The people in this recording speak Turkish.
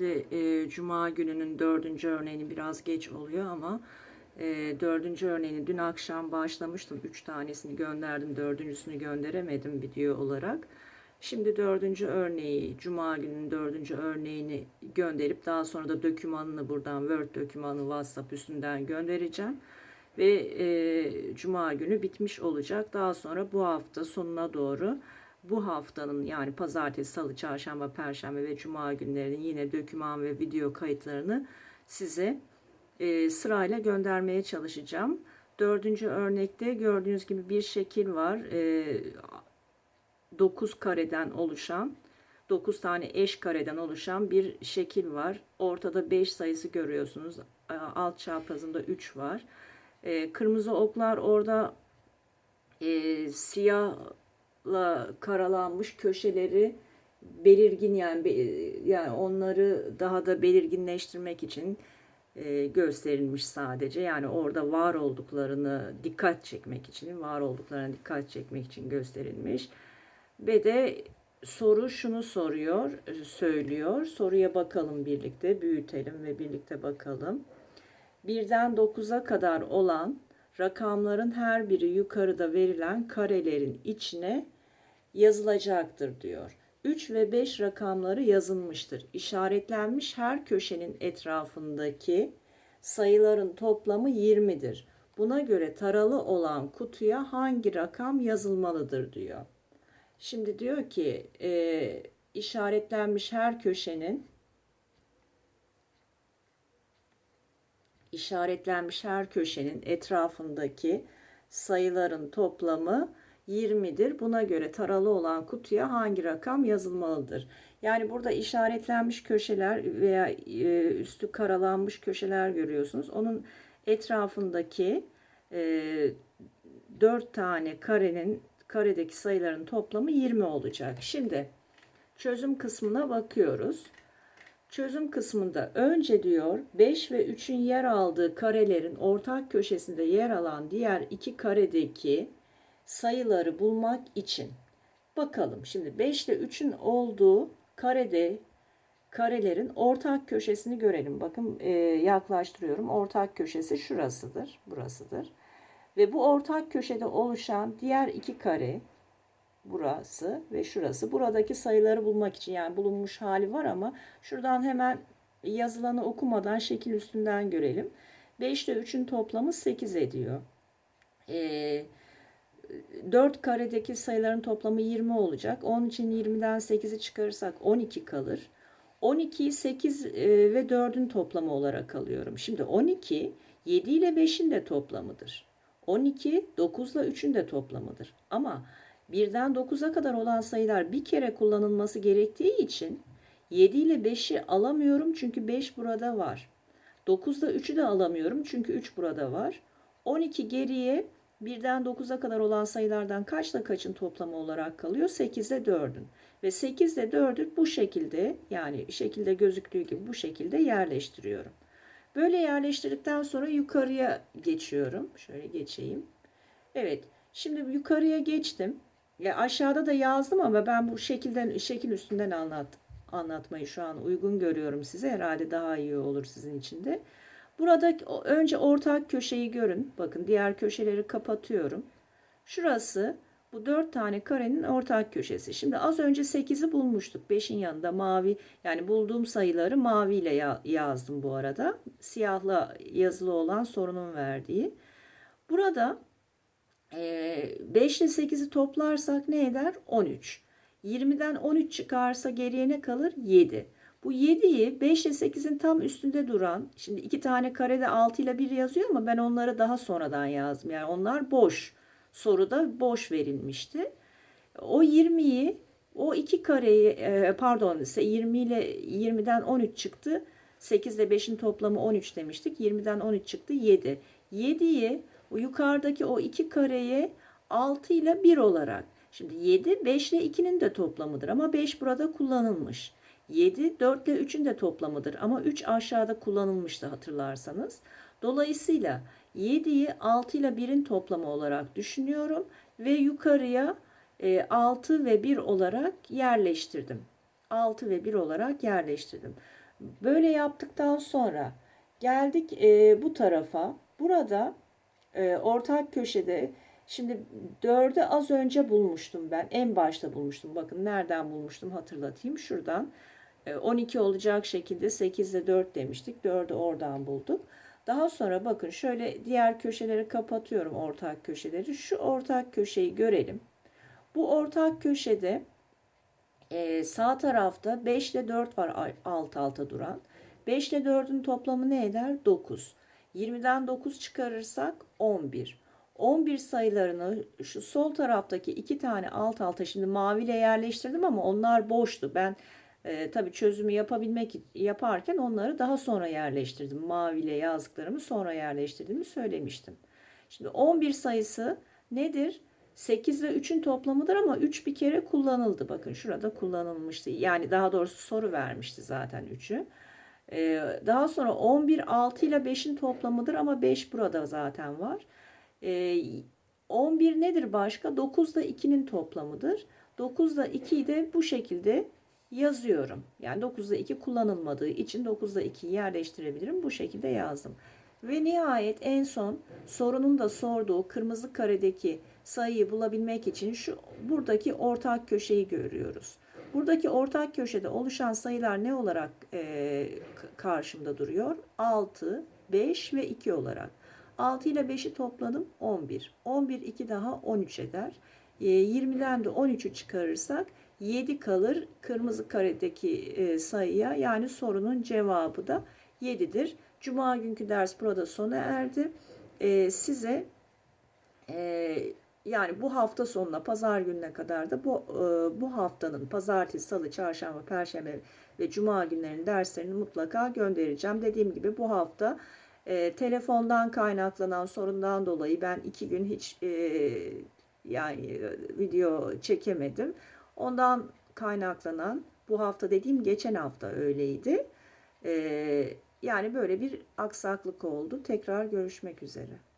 Şimdi e, Cuma gününün dördüncü örneğini biraz geç oluyor ama e, dördüncü örneğini dün akşam başlamıştım. Üç tanesini gönderdim, dördüncüsünü gönderemedim video olarak. Şimdi dördüncü örneği, Cuma gününün dördüncü örneğini gönderip daha sonra da dokümanını buradan Word dokümanı WhatsApp üstünden göndereceğim. Ve e, Cuma günü bitmiş olacak. Daha sonra bu hafta sonuna doğru bu haftanın yani pazartesi, salı, çarşamba, perşembe ve cuma günlerinin yine doküman ve video kayıtlarını size e, sırayla göndermeye çalışacağım. Dördüncü örnekte gördüğünüz gibi bir şekil var. E, 9 kareden oluşan 9 tane eş kareden oluşan bir şekil var. Ortada 5 sayısı görüyorsunuz. E, Alt çaprazında 3 var. E, kırmızı oklar orada e, siyahla karalanmış köşeleri belirgin yani yani onları daha da belirginleştirmek için e, gösterilmiş sadece. Yani orada var olduklarını dikkat çekmek için, var olduklarına dikkat çekmek için gösterilmiş. Ve de soru şunu soruyor, e, söylüyor. Soruya bakalım birlikte, büyütelim ve birlikte bakalım. Birden 9'a kadar olan rakamların her biri yukarıda verilen karelerin içine yazılacaktır diyor. 3 ve 5 rakamları yazılmıştır. İşaretlenmiş her köşenin etrafındaki sayıların toplamı 20'dir. Buna göre taralı olan kutuya hangi rakam yazılmalıdır diyor. Şimdi diyor ki e, işaretlenmiş her köşenin işaretlenmiş her köşenin etrafındaki sayıların toplamı 20'dir. Buna göre taralı olan kutuya hangi rakam yazılmalıdır? Yani burada işaretlenmiş köşeler veya e, üstü karalanmış köşeler görüyorsunuz. Onun etrafındaki e, 4 tane karenin karedeki sayıların toplamı 20 olacak. Şimdi çözüm kısmına bakıyoruz. Çözüm kısmında önce diyor 5 ve 3'ün yer aldığı karelerin ortak köşesinde yer alan diğer iki karedeki sayıları bulmak için bakalım. Şimdi 5 ile 3'ün olduğu karede karelerin ortak köşesini görelim. Bakın e, yaklaştırıyorum. Ortak köşesi şurasıdır, burasıdır. Ve bu ortak köşede oluşan diğer iki kare burası ve şurası. Buradaki sayıları bulmak için yani bulunmuş hali var ama şuradan hemen yazılanı okumadan şekil üstünden görelim. 5 ile 3'ün toplamı 8 ediyor. Ee, 4 karedeki sayıların toplamı 20 olacak. Onun için 20'den 8'i çıkarırsak 12 kalır. 12'yi 8 e, ve 4'ün toplamı olarak alıyorum. Şimdi 12 7 ile 5'in de toplamıdır. 12 9 ile 3'ün de toplamıdır. Ama birden 9'a kadar olan sayılar bir kere kullanılması gerektiği için 7 ile 5'i alamıyorum çünkü 5 burada var. 9 ile 3'ü de alamıyorum çünkü 3 burada var. 12 geriye birden 9'a kadar olan sayılardan kaçla kaçın toplamı olarak kalıyor? 8 ile 4'ün. Ve 8 ile 4'ü bu şekilde yani şekilde gözüktüğü gibi bu şekilde yerleştiriyorum. Böyle yerleştirdikten sonra yukarıya geçiyorum. Şöyle geçeyim. Evet. Şimdi yukarıya geçtim. Ya aşağıda da yazdım ama ben bu şekilden şekil üstünden anlat anlatmayı şu an uygun görüyorum size. Herhalde daha iyi olur sizin için de. Burada önce ortak köşeyi görün. Bakın diğer köşeleri kapatıyorum. Şurası bu dört tane karenin ortak köşesi. Şimdi az önce 8'i bulmuştuk. 5'in yanında mavi yani bulduğum sayıları maviyle ya yazdım bu arada. Siyahla yazılı olan sorunun verdiği. Burada e, 5 ile 8'i toplarsak ne eder? 13. 20'den 13 çıkarsa geriye ne kalır? 7. Bu 7'yi 5 ile 8'in tam üstünde duran, şimdi iki tane karede 6 ile 1 yazıyor ama ben onları daha sonradan yazdım. Yani onlar boş. Soruda boş verilmişti. O 20'yi o iki kareyi e, pardon 20 ile 20'den 13 çıktı. 8 ile 5'in toplamı 13 demiştik. 20'den 13 çıktı 7. 7'yi o yukarıdaki o iki kareye 6 ile 1 olarak. Şimdi 7 5 ile 2'nin de toplamıdır ama 5 burada kullanılmış. 7 4 ile 3'ün de toplamıdır ama 3 aşağıda kullanılmıştı hatırlarsanız. Dolayısıyla 7'yi 6 ile 1'in toplamı olarak düşünüyorum ve yukarıya 6 ve 1 olarak yerleştirdim. 6 ve 1 olarak yerleştirdim. Böyle yaptıktan sonra geldik e, bu tarafa. Burada e, ortak köşede şimdi 4'ü az önce bulmuştum ben. En başta bulmuştum. Bakın nereden bulmuştum hatırlatayım. Şuradan e, 12 olacak şekilde 8 ile 4 demiştik. 4'ü oradan bulduk. Daha sonra bakın şöyle diğer köşeleri kapatıyorum ortak köşeleri. Şu ortak köşeyi görelim. Bu ortak köşede e, sağ tarafta 5 ile 4 var al- alt alta duran. 5 ile 4'ün toplamı ne eder? 9. 20'den 9 çıkarırsak 11. 11 sayılarını şu sol taraftaki iki tane alt alta şimdi maviyle yerleştirdim ama onlar boştu. Ben e, tabii çözümü yapabilmek yaparken onları daha sonra yerleştirdim. Maviyle yazdıklarımı sonra yerleştirdiğimi söylemiştim. Şimdi 11 sayısı nedir? 8 ile 3'ün toplamıdır ama 3 bir kere kullanıldı. Bakın şurada kullanılmıştı. Yani daha doğrusu soru vermişti zaten 3'ü. Ee, daha sonra 11 6 ile 5'in toplamıdır ama 5 burada zaten var. Ee, 11 nedir başka? 9 da 2'nin toplamıdır. 9 da 2'yi de bu şekilde yazıyorum. Yani 9'da 2 kullanılmadığı için 9'da 2'yi yerleştirebilirim. Bu şekilde yazdım. Ve nihayet en son sorunun da sorduğu kırmızı karedeki sayıyı bulabilmek için şu buradaki ortak köşeyi görüyoruz. Buradaki ortak köşede oluşan sayılar ne olarak e, karşımda duruyor? 6, 5 ve 2 olarak. 6 ile 5'i topladım 11. 11 2 daha 13 eder. E, 20'den de 13'ü çıkarırsak 7 kalır kırmızı karedeki e, sayıya. Yani sorunun cevabı da 7'dir. Cuma günkü ders burada sona erdi. E, size e, yani bu hafta sonuna pazar gününe kadar da bu bu haftanın pazartesi, salı, çarşamba, perşembe ve cuma günlerinin derslerini mutlaka göndereceğim. Dediğim gibi bu hafta e, telefondan kaynaklanan sorundan dolayı ben iki gün hiç e, yani video çekemedim. Ondan kaynaklanan bu hafta dediğim geçen hafta öyleydi. E, yani böyle bir aksaklık oldu. Tekrar görüşmek üzere.